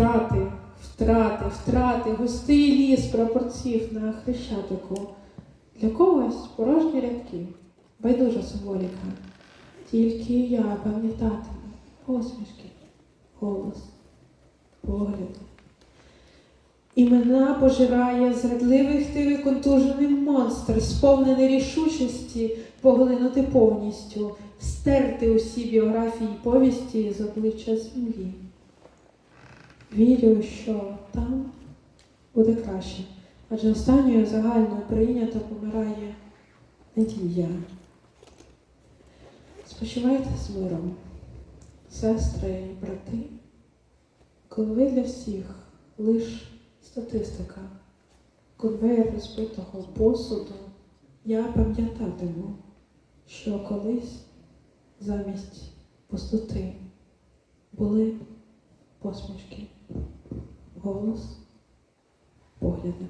Втрати, втрати, втрати, густий ліс прапорців на хрещатику. Для когось порожні рядки, байдужа символіка. Тільки я пам'ятатиму посмішки, голос, погляди. Імена пожирає зрадливий хтивий контужений монстр, сповнений рішучості поглинути повністю, стерти усі біографії й повісті з обличчя землі. Вірю, що там буде краще, адже останньою загально прийнято помирає надія. Спочивайте з миром, сестри і брати, коли ви для всіх лиш статистика, конвейер розбитого посуду, я пам'ятатиму, що колись замість пустоти були посмішки, голос, погляди.